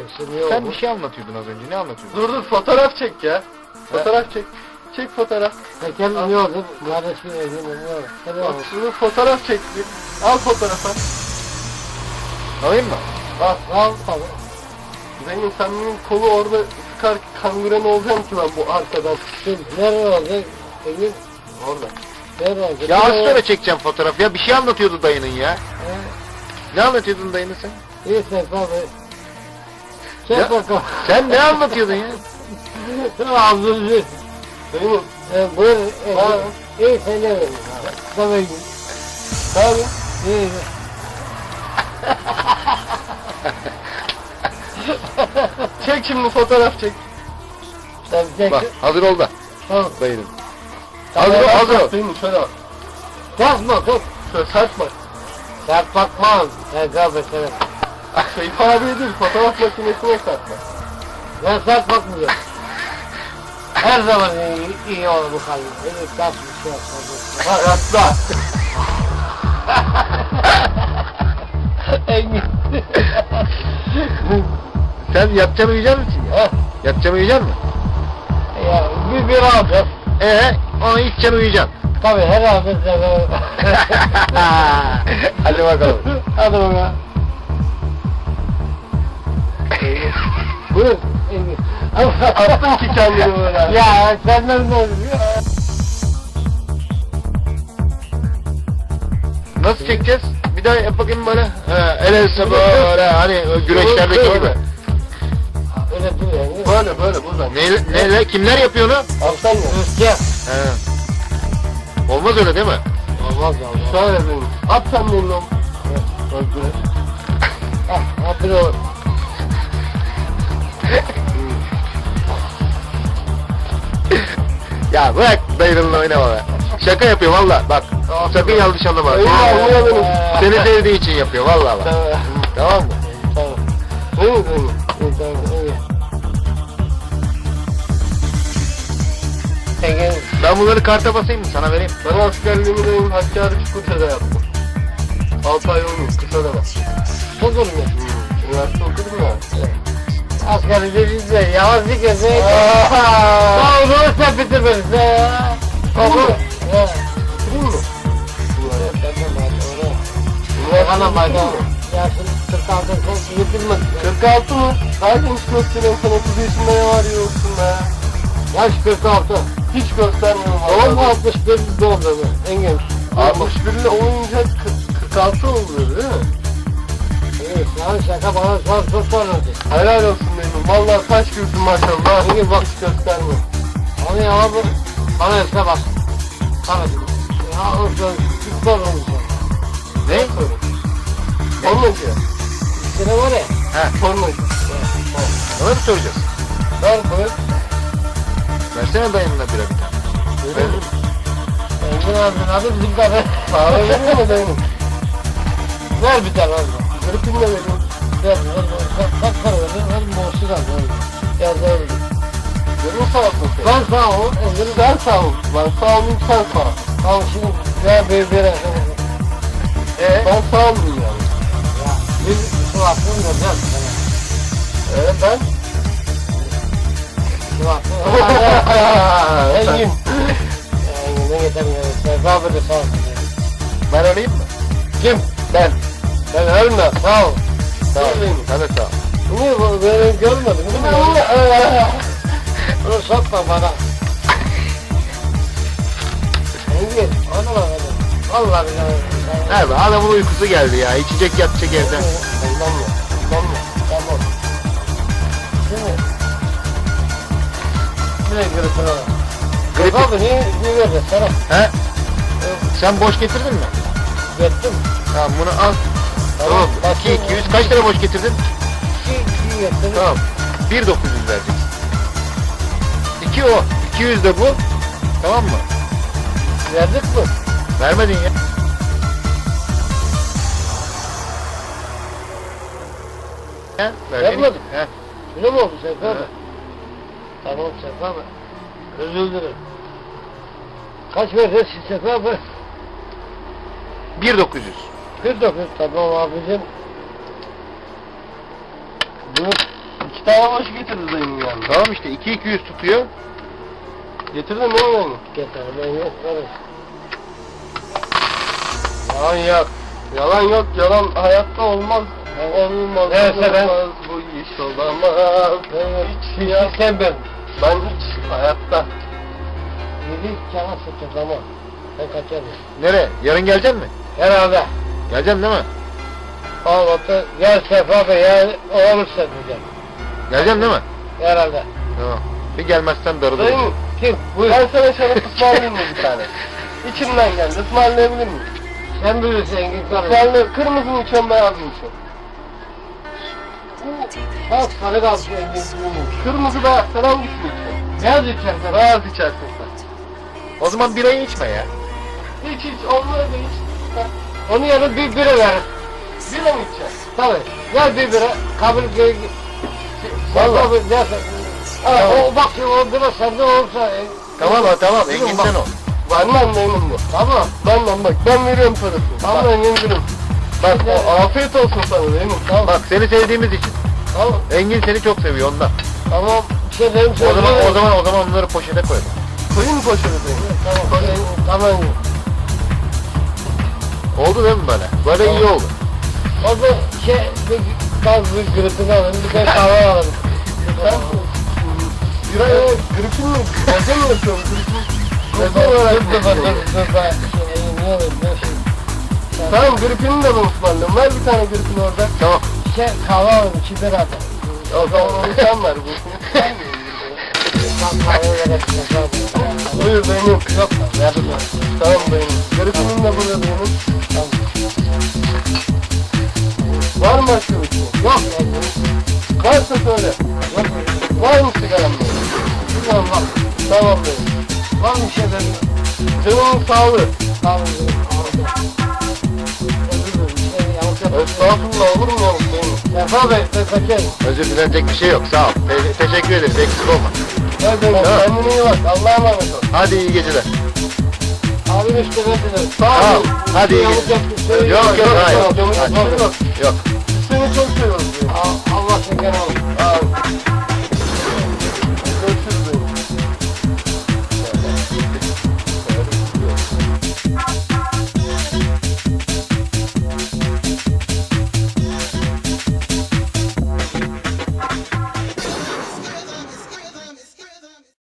anlatacaksın? Ne Sen oldu? bir şey anlatıyordun az önce. Ne anlatıyordun? Dur dur fotoğraf çek ya. Fotoğraf çek. Çek fotoğraf. Tekel ne oldu? Kardeşim evine ne oldu? Hadi Bak bakalım. şunu fotoğraf çekti. Al fotoğrafı. Alayım mı? Al. Al tabii. Zeynep sen benim kolu orada sıkar kangren olacağım ki ben bu arkadan. Şimdi nerede olacak? Engin Orada. nerede olacak? Ya az sonra çekeceğim fotoğraf. Ya bir şey anlatıyordu dayının ya. Ne anlatıyordun dayının sen? İyi sen tabii. Bakalım. Sen ne anlatıyordun ya? Buyur. Ha. Engin. İyi sen ne verin? Tabii. Abi. İyi. Çek şimdi fotoğraf çek. Sen çek. Bak hazır ol da Tamam. dayının. Hazır ol hazır ol. Şöyle bak. Basma tut. Şöyle bak. Sert bakmam. Sen sen. Seyfi abiye değil fotoğraf makinesine bak. Ben sert bakmıyorum. Her zaman iyi, iyi olur bu kalbi. Beni sert bir şey yapmaz. Ha. Engin. Sen yatacaksın uyuyacak mısın ya? Heh, Yatacaksın uyuyacak mısın? ya bir bir alacağız. Ee, onu içeceksin uyuyacaksın. Tabii herhalde sen Hadi bakalım. Hadi bakalım. Buyur. Attın ki kendini böyle. Ya senden ne oluyor? Nasıl çekeceğiz? Bir daha yap bakayım böyle. He, el else böyle hani güreşlerdeki gibi. Öyle değil yani. Böyle böyle buradan. Ne, neyle, kimler yapıyor onu? Alttan ya. Rüzgar. He. Olmaz öyle değil mi? Olmaz olmaz. Şöyle benim. At sen. Bak böyle. Ah, hadi olur. Ya bırak dayınınla oynama be. Şaka yapıyor valla bak. Sakın yanlış anlama. Eyvah, Seni, anlayamadım. seni sevdiği için yapıyor valla bak. Tamam. Tamam mı? Tamam. İyi tamam. iyi. Ben bunları karta basayım mı sana vereyim? Ben askerliğimi de Hakkari Çukurca'da yaptım. 6 ay olmuş kısa da var. Budur mu? Üniversite okudum ya. Asgari dediğince yavaş dikese. Aaaa! Ya onu sen bitirmedin ya. Tamam mı? Ya. Bitireyim mi? Bana bak ya. Yaşın 46 çok bitirmedin. 46 mı? Daha genç gösteriyorum sen 30 yaşında ne var yoksun be. Yaş 46. Hiç göstermiyorum vallahi. 61 doğumda mı? Engin. 61 ile olunca 40 46 oluyor değil mi? İyi sen şaka bana sor çok sormadı. Helal olsun. Vallahi taş gibisin maşallah. Engin bak. Gösterme. Onu ya bu. Bana üstüne bak. Bana Ya o sor. Hiç sormadı. Ne? Sormacı. İşte var ya. Sormacı. Ona mı soracağız? Ver buyur. Versene dayınla bira bir tane. Veririm. Engin abinin adı bizim kadar. Para verir mi benim? Ver bir tane abi. Kırpın da vereyim. Ben sağ ol. Ol. Ben sağ olayım sen sağ. Al şimdi. Ee? Ben sağ. Ya bir su attın da gel. Ben? Su attın. Engin. Engin ne getirmiyor. Sefa böyle sağ ol. Ben? Kim? Ben. Ben ölme. Sağ ol. Sağ ol. Sen de sağ ol. Niye bu beni görmedin? Bu ne oğlum? Bunu sokma bana. Engin. Ana bak hadi. Vallahi billahi. Abi adamın uykusu geldi ya. İçecek yatacak evde. Ondan mı? Ondan mı? Tamam. Nereye görürsün ona? Grip. Abi niye, verdin sana? He? Sen boş getirdin mi? Gettim. Tamam bunu al. Tamam. 2 200 kaç lira boş getirdin? İki, iki gettim. Tamam. 1 900 vereceksin. 2 o. 200 de bu. Tamam mı? Verdik mi? Vermedin ya. He? Vermedim. He. Mi oldu Sefa? Evet. Tamam Sefa abi. Özür dilerim. Kaç verdin Sefa abi? 1 900. 49 tamam abicim. Bunu tane boş getirdi dayım yani. Tamam işte 2-200 tutuyor. Getirdin mi dayım? Getir ben yok karış. Yalan yok. Yalan yok. Yalan hayatta olmaz. Olmaz. Neyse ben- Bu iş olamaz. Hiç ya. Sen ben. Ben hiç hayatta. Yedi kağıt sıkacağız ama. Ben kaçarım. Nereye? Yarın gelecek mi? Herhalde. Geleceksin değil mi? Al otur. Gel Sefa Bey ya olursa diyeceğim. Geleceksin değil mi? Herhalde. Tamam. Bir gelmezsen darılırım. Dayım Kim? Buyur. ben sana şarap ısmarlayayım mı bir tane? İçimden geldi. Ismarlayabilir miyim? Sen bilirsin Engin. Ismarlı kırmızı mı içiyorum beyaz mı içiyorum? Bak sarı kalsın Engin. Kırmızı beyaz sen hangisini içiyorsun? Beyaz içersen. Beyaz içersin sen. O zaman birayı içme ya. Hiç hiç onları da hiç. Onun yanına bir bira ver. Bira mı içeceksin? Tabii. Ver bir bira. Kabul. Neyse. Ha, o bak o bira sende olursa. e, Tamam ha tamam. Engin'den bak. o. Benden de emin bu. Tamam. Benden bak ben veriyorum parasını. Tamam. Tamam veririm. Bak o, afiyet olsun sana emin. Tamam. Bak seni sevdiğimiz için. Tamam. Engin seni çok seviyor ondan. Tamam. Bir şey O zaman o zaman o zaman onları poşete koy. Koyun mu poşete seni? Tamam. Tamam. Oldu değil mi böyle? Böyle iyi oldu. O da şey bir gaz gripini alalım. Bir de kahve alalım. Sen ya gripin mi? Evde mi yapıyorsun gripin? Olarak şey? Tamam gripini de ben ısmarlıyorum. Ver bir tane gripin orada. Tamam. Şey kahve iki bira atalım. O zaman onu sen ver. Bu sen mi? Kahve verelim. Buyur benim. Verdim ben. Tamam benim. Gripinin de burada benim. Var mı başka bir şey? Yok. Varsa söyle. Yok. Var mı sigaran benim? Bilmiyorum bak. Tamam benim. Var mı bir şey benim? Canımın sağlığı. Özür dilerim. Şey. Estağfurullah olur mu yavrum benim? Sefa Bey kaçarım. Özür dilenecek bir şey yok. Sağ ol. Te- teşekkür ederiz. Eksik olma. Hadi kendine iyi bak. Hadi iyi geceler. Abi üstüne dilerim. Sağ ol. Hadi iyi geceler. Şey yok yok hayır. Yok yok. Seni çok seviyorum. Allah'ın kenarı. Sağ ol.